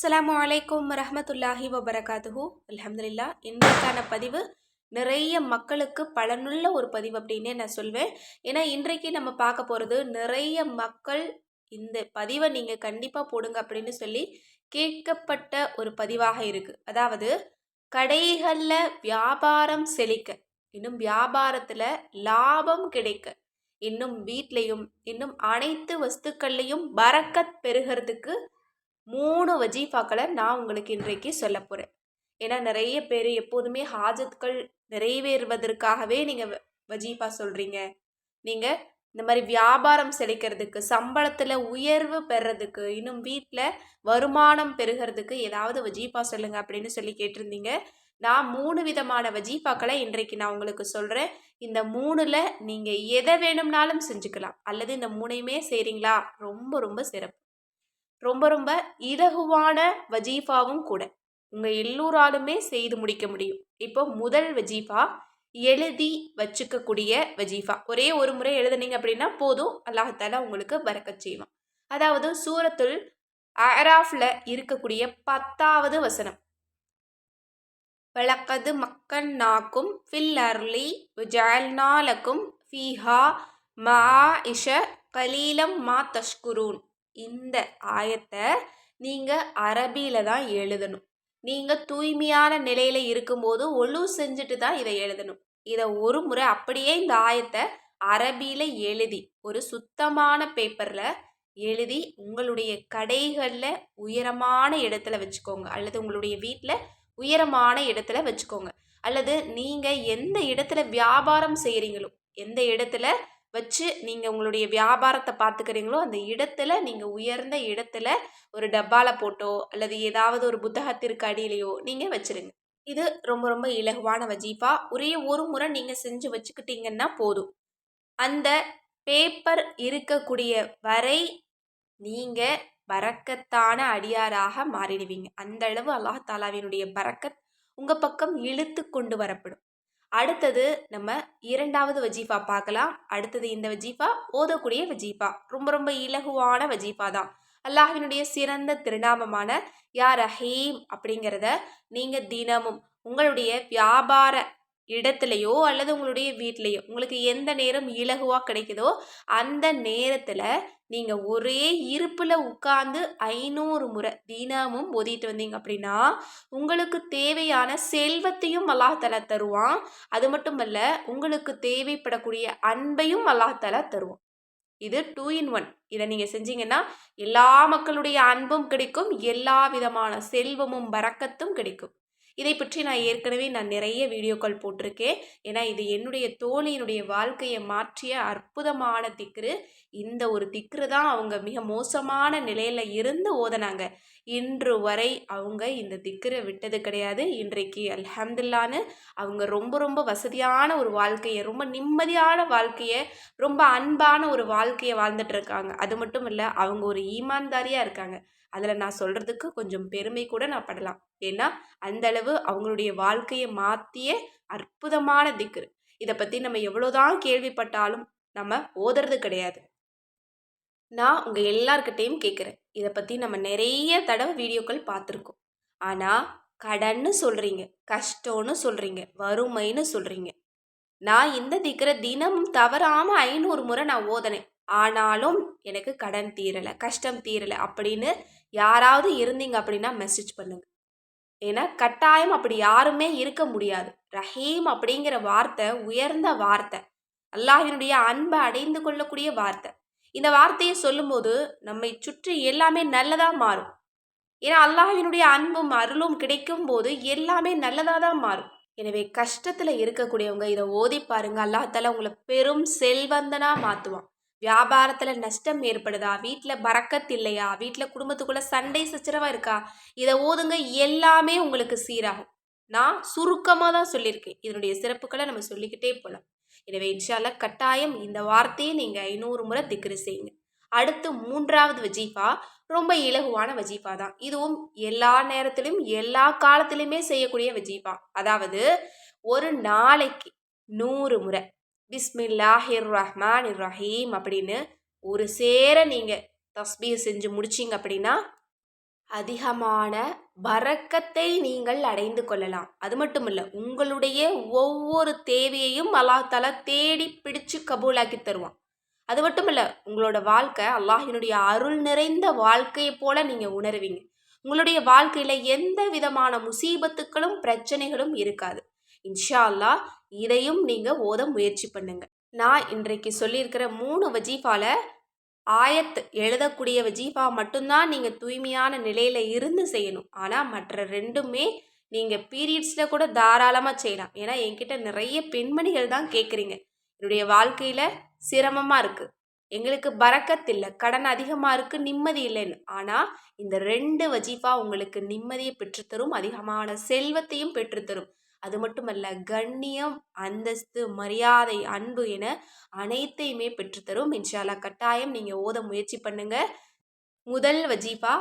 அஸ்லாம் வலைக்கம் ரஹமத்துல்லாஹி வபரகாத்துஹூ. அலமதுல்லா இன்றைக்கான பதிவு நிறைய மக்களுக்கு பலனுள்ள ஒரு பதிவு அப்படின்னே நான் சொல்வேன். ஏன்னா இன்றைக்கு நம்ம பார்க்க போகிறது நிறைய மக்கள் இந்த பதிவை நீங்கள் கண்டிப்பாக போடுங்க அப்படின்னு சொல்லி கேட்கப்பட்ட ஒரு பதிவாக இருக்குது அதாவது கடைகளில் வியாபாரம் செழிக்க இன்னும் வியாபாரத்தில் லாபம் கிடைக்க இன்னும் வீட்லேயும் இன்னும் அனைத்து வஸ்துக்கள்லையும் பறக்கத் பெறுகிறதுக்கு மூணு வஜீஃபாக்களை நான் உங்களுக்கு இன்றைக்கு சொல்ல போகிறேன் ஏன்னா நிறைய பேர் எப்போதுமே ஹாஜத்கள் நிறைவேறுவதற்காகவே நீங்கள் வஜீஃபா சொல்கிறீங்க நீங்கள் இந்த மாதிரி வியாபாரம் செழிக்கிறதுக்கு சம்பளத்தில் உயர்வு பெறதுக்கு இன்னும் வீட்டில் வருமானம் பெறுகிறதுக்கு ஏதாவது வஜீஃபா சொல்லுங்க அப்படின்னு சொல்லி கேட்டிருந்தீங்க. நான் மூணு விதமான வஜீஃபாக்களை இன்றைக்கு நான் உங்களுக்கு சொல்கிறேன் இந்த மூணில் நீங்கள் எதை வேணும்னாலும் செஞ்சுக்கலாம். அல்லது இந்த மூணையுமே செய்கிறீங்களா ரொம்ப ரொம்ப சிறப்பு. ரொம்ப ரொம்ப இலகுவான வஜீஃபாவும் கூட. உங்கள் எல்லோராலுமே செய்து முடிக்க முடியும். இப்போ முதல் வஜீஃபா எழுதி வச்சுக்கக்கூடிய வஜீஃபா. ஒரே ஒரு முறை எழுதுனீங்க அப்படின்னா போதும். அல்லாஹால உங்களுக்கு பறக்க செய்வான். அதாவது சூரத்துல் அராஃப்ல இருக்கக்கூடிய பத்தாவது வசனம். வழக்கது மக்கன் நாக்கும் ஃபில் அர்லி ஜால்நாலக்கும் ஃபீஹா மா இஷ கலீலம் மா தஷ்குரூன். இந்த ஆயத்தை நீங்கள் அரபியில் தான் எழுதணும். நீங்கள் தூய்மையான நிலையில் இருக்கும்போது ஒழு செஞ்சுட்டு தான் இதை எழுதணும். இதை ஒரு முறை அப்படியே இந்த ஆயத்தை அரபியில் எழுதி ஒரு சுத்தமான பேப்பரில் எழுதி உங்களுடைய கடைகளில் உயரமான இடத்துல வச்சுக்கோங்க. அல்லது உங்களுடைய வீட்டில் உயரமான இடத்துல வச்சுக்கோங்க. அல்லது நீங்கள் எந்த இடத்துல வியாபாரம் செய்கிறீங்களோ எந்த இடத்துல வச்சு நீங்கள் உங்களுடைய வியாபாரத்தை பார்த்துக்கிறீங்களோ அந்த இடத்துல நீங்கள் உயர்ந்த இடத்துல ஒரு டப்பாவில் போட்டோ அல்லது ஏதாவது ஒரு புத்தகத்திற்கு அடியிலையோ நீங்கள் வச்சுருங்க. இது ரொம்ப ரொம்ப இலகுவான வஜீஃபா. ஒரே ஒரு முறை நீங்கள் செஞ்சு வச்சுக்கிட்டீங்கன்னா போதும். அந்த பேப்பர் இருக்கக்கூடிய வரை நீங்கள் பறக்கத்தான அடியாராக மாறிடுவீங்க. அந்த அளவு அல்லாஹ் தாலாவினுடைய பறக்கத் உங்கள் பக்கம் இழுத்து கொண்டு வரப்படும். அடுத்தது நம்ம இரண்டாவது வஜீஃபா பார்க்கலாம். அடுத்தது இந்த வஜீஃபா ஓதக்கூடிய வஜீஃபா. ரொம்ப ரொம்ப இலகுவான வஜீஃபா தான். அல்லாஹினுடைய சிறந்த திருநாமமான யா ரஹீம் அப்படிங்கிறத நீங்கள் தினமும் உங்களுடைய வியாபார இடத்துலையோ அல்லது உங்களுடைய வீட்லேயோ உங்களுக்கு எந்த நேரம் இலகுவாக கிடைக்குதோ அந்த நேரத்தில் நீங்கள் ஒரே இருப்பில் உட்கார்ந்து ஐநூறு முறை தினமும் ஒதிட்டு வந்தீங்க அப்படின்னா உங்களுக்கு தேவையான செல்வத்தையும் அல்லாஹால தருவான். அது மட்டும் அல்ல உங்களுக்கு தேவைப்படக்கூடிய அன்பையும் அல்லாஹால தருவான். இது டூ இன் ஒன். இதை நீங்கள் செஞ்சீங்கன்னா எல்லா மக்களுடைய அன்பும் கிடைக்கும் எல்லா விதமான செல்வமும் பறக்கத்தும் கிடைக்கும். இதை பற்றி நான் ஏற்கனவே நான் நிறைய வீடியோக்கள் போட்டிருக்கேன். ஏன்னா இது என்னுடைய தோழியினுடைய வாழ்க்கையை மாற்றிய அற்புதமான திக்ரு. இந்த ஒரு திக்ரு தான் அவங்க மிக மோசமான நிலையில் இருந்து ஓதனாங்க. இன்று வரை அவங்க இந்த திக்கரை விட்டது கிடையாது. இன்றைக்கு அல்ஹம்துல்லான்னு அவங்க ரொம்ப ரொம்ப வசதியான ஒரு வாழ்க்கையை ரொம்ப நிம்மதியான வாழ்க்கையை ரொம்ப அன்பான ஒரு வாழ்க்கையை வாழ்ந்துட்டுருக்காங்க அது மட்டும் இல்லை அவங்க ஒரு ஈமான்தாரியாக இருக்காங்க. அதில் நான் சொல்கிறதுக்கு கொஞ்சம் பெருமை கூட நான் படலாம். ஏன்னா அந்தளவு அவங்களுடைய வாழ்க்கையை மாற்றிய அற்புதமான திக்கு இதை பற்றி நம்ம எவ்வளோதான் கேள்விப்பட்டாலும் நம்ம ஓதுறது கிடையாது. நான் உங்கள் எல்லார்கிட்டேயும் கேட்குறேன் இதை பற்றி நம்ம நிறைய தடவை வீடியோக்கள் பார்த்துருக்கோம் ஆனால் கடன்னு சொல்கிறீங்க கஷ்டம்னு சொல்கிறீங்க வறுமைன்னு சொல்கிறீங்க நான் இந்த திக்கிற தினமும் தவறாமல் ஐநூறு முறை நான் ஓதனேன். ஆனாலும் எனக்கு கடன் தீரலை கஷ்டம் தீரலை அப்படின்னு யாராவது இருந்தீங்க அப்படின்னா மெசேஜ் பண்ணுங்க. ஏன்னா கட்டாயம் அப்படி யாருமே இருக்க முடியாது. ரஹீம் அப்படிங்கிற வார்த்தை உயர்ந்த வார்த்தை. அல்லாஹினுடைய அன்பை அடைந்து கொள்ளக்கூடிய வார்த்தை. இந்த வார்த்தையை சொல்லும்போது நம்மை சுற்றி எல்லாமே நல்லதாக மாறும். ஏன்னா அல்லாஹினுடைய அன்பும் அருளும் கிடைக்கும் போது எல்லாமே நல்லதாக தான் மாறும். எனவே கஷ்டத்தில் இருக்கக்கூடியவங்க இதை ஓதி பாருங்க. அல்லாஹால உங்களை பெரும் செல்வந்தனாக மாற்றுவான் வியாபாரத்தில் நஷ்டம் ஏற்படுதா? வீட்டில் பறக்கத் இல்லையா? வீட்டில் குடும்பத்துக்குள்ளே சண்டை சச்சரவாக இருக்கா? இதை ஓதுங்க எல்லாமே உங்களுக்கு சீராகும். நான் சுருக்கமாக தான் சொல்லியிருக்கேன். இதனுடைய சிறப்புகளை நம்ம சொல்லிக்கிட்டே போகலாம் எனவே இன்ஷால்ல கட்டாயம் இந்த வார்த்தையை நீங்கள் ஐநூறு முறை திக்ரு செய்யுங்க. அடுத்து மூன்றாவது வஜீஃபா ரொம்ப இலகுவான வஜீஃபா தான். இதுவும் எல்லா நேரத்திலும் எல்லா காலத்திலுமே செய்யக்கூடிய வஜீஃபா. அதாவது ஒரு நாளைக்கு நூறு முறை பிஸ்மில்லாஹிர் ரஹ்மான் ரஹீம் அப்படின்னு ஒரு சேர நீங்கள் தஸ்பீர் செஞ்சு முடிச்சிங்க அப்படின்னா அதிகமான வரக்கத்தை நீங்கள் அடைந்து கொள்ளலாம். அது மட்டும் இல்லை உங்களுடைய ஒவ்வொரு தேவையையும் அல்லாஹ் தேடி பிடிச்சு கபூலாக்கி தருவான். அது மட்டும் இல்லை உங்களோட வாழ்க்கை அல்லாஹினுடைய அருள் நிறைந்த வாழ்க்கையை போல நீங்கள் உணர்வீங்க. உங்களுடைய வாழ்க்கையில் எந்த விதமான முசீபத்துக்களும் பிரச்சனைகளும் இருக்காது. இன்ஷா அல்லாஹ் இதையும் நீங்கள் ஓத முயற்சி பண்ணுங்க. நான் இன்றைக்கு சொல்லியிருக்கிற மூணு வஜீஃபால ஆயத் எழுதக்கூடிய வஜீஃபா மட்டும்தான் நீங்கள் தூய்மையான நிலையில் இருந்து செய்யணும். ஆனால் மற்ற ரெண்டுமே நீங்கள் பீரியட்ஸில் கூட தாராளமாக செய்யலாம். ஏன்னா என்கிட்ட நிறைய பெண்மணிகள் தான் கேட்குறீங்க என்னுடைய வாழ்க்கையில் சிரமமாக இருக்குது எங்களுக்கு பறக்கத் இல்லை கடன் அதிகமாக இருக்குது நிம்மதி இல்லைன்னு. ஆனால் இந்த ரெண்டு வஜீஃபா உங்களுக்கு நிம்மதியை பெற்றுத்தரும் அதிகமான செல்வத்தையும் பெற்றுத்தரும். அது மட்டுமல்ல கண்ணியம் அந்தஸ்து மரியாதை அன்பு என அனைத்தையுமே பெற்றுத்தரும். இன்ஷால்லா கட்டாயம் நீங்கள் ஓத முயற்சி பண்ணுங்க. முதல் வஜீஃபா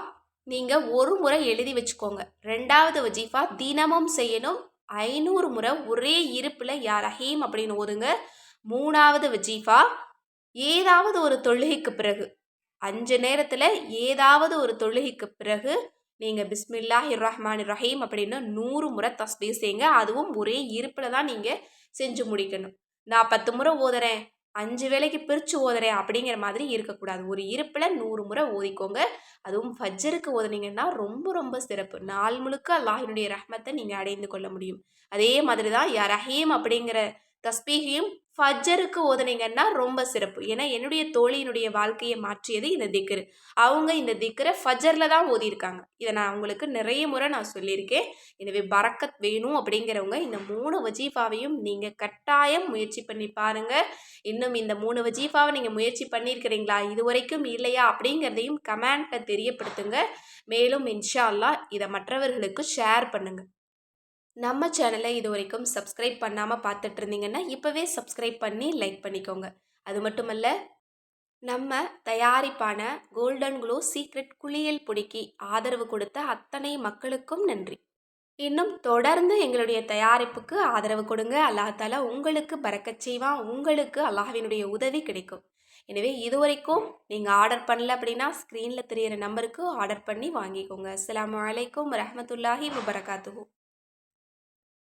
நீங்கள் ஒரு முறை எழுதி வச்சுக்கோங்க. ரெண்டாவது வஜீஃபா தினமும் செய்யணும். ஐநூறு முறை ஒரே இருப்பில் யார் ரஹீம் அப்படின்னு ஓதுங்க. மூணாவது வஜீஃபா ஏதாவது ஒரு தொழுகைக்கு பிறகு அஞ்சு நேரத்தில் ஏதாவது ஒரு தொழுகைக்கு பிறகு நீங்கள் பிஸ்மில்லாஹி ரஹ்மான் ரஹீம் அப்படின்னு நூறு முறை தஸ்பீ செய்யுங்க. அதுவும் ஒரே இருப்பில் தான் நீங்கள் செஞ்சு முடிக்கணும். நான் பத்து முறை ஓதுறேன் அஞ்சு வேலைக்கு பிரித்து ஓதுறேன் அப்படிங்கிற மாதிரி இருக்கக்கூடாது. ஒரு இருப்பில் நூறு முறை ஓதிக்கோங்க. அதுவும் ஃபஜ்ஜருக்கு ஓதுனீங்கன்னா ரொம்ப ரொம்ப சிறப்பு. நாள் முழுக்க அல்லாஹினுடைய ரஹ்மத்தை நீங்கள் அடைந்து கொள்ள முடியும். அதே மாதிரி தான் யா ரஹீம் அப்படிங்கிற தஸ்பீகையும் ஃபஜ்ஜருக்கு ஓதுனீங்கன்னா ரொம்ப சிறப்பு. ஏன்னா என்னுடைய தோழியினுடைய வாழ்க்கையை மாற்றியது இந்த திக்ரு. அவங்க இந்த திக்கரை ஃபஜரில் தான் ஓதியிருக்காங்க. இதை நான் அவங்களுக்கு நிறைய முறை நான் சொல்லியிருக்கேன். எனவே பறக்கத் வேணும் அப்படிங்கிறவங்க இந்த மூணு வஜீஃபாவையும் நீங்கள் கட்டாயம் முயற்சி பண்ணி பாருங்கள் இன்னும் இந்த மூணு வஜீஃபாவை நீங்கள் முயற்சி பண்ணியிருக்கிறீங்களா? இது வரைக்கும் இல்லையா? அப்படிங்கிறதையும் கமெண்ட்டில் தெரியப்படுத்துங்க. மேலும் இன்ஷா அல்லா இதை மற்றவர்களுக்கு ஷேர் பண்ணுங்கள் நம்ம சேனலை இது வரைக்கும் சப்ஸ்கிரைப் பண்ணாமல் பார்த்துட்டு இருந்தீங்கன்னா இப்போவே சப்ஸ்கிரைப் பண்ணி லைக் பண்ணிக்கோங்க. அது மட்டுமல்ல நம்ம தயாரிப்பான கோல்டன் குளோ சீக்ரெட் குளியல் பொடிக்கு ஆதரவு கொடுத்த அத்தனை மக்களுக்கும் நன்றி. இன்னும் தொடர்ந்து எங்களுடைய தயாரிப்புக்கு ஆதரவு கொடுங்க. அல்லாஹால உங்களுக்கு பறக்கச் செய்வான். உங்களுக்கு அல்லாஹினுடைய உதவி கிடைக்கும். எனவே இது வரைக்கும் நீங்கள் ஆர்டர் பண்ணல அப்படின்னா ஸ்க்ரீனில் தெரியிற நம்பருக்கு ஆர்டர் பண்ணி வாங்கிக்கோங்க. அஸ்லாம் வலைக்கம் ரஹமத்துல்லாஹி வபரகாத்துஹூ.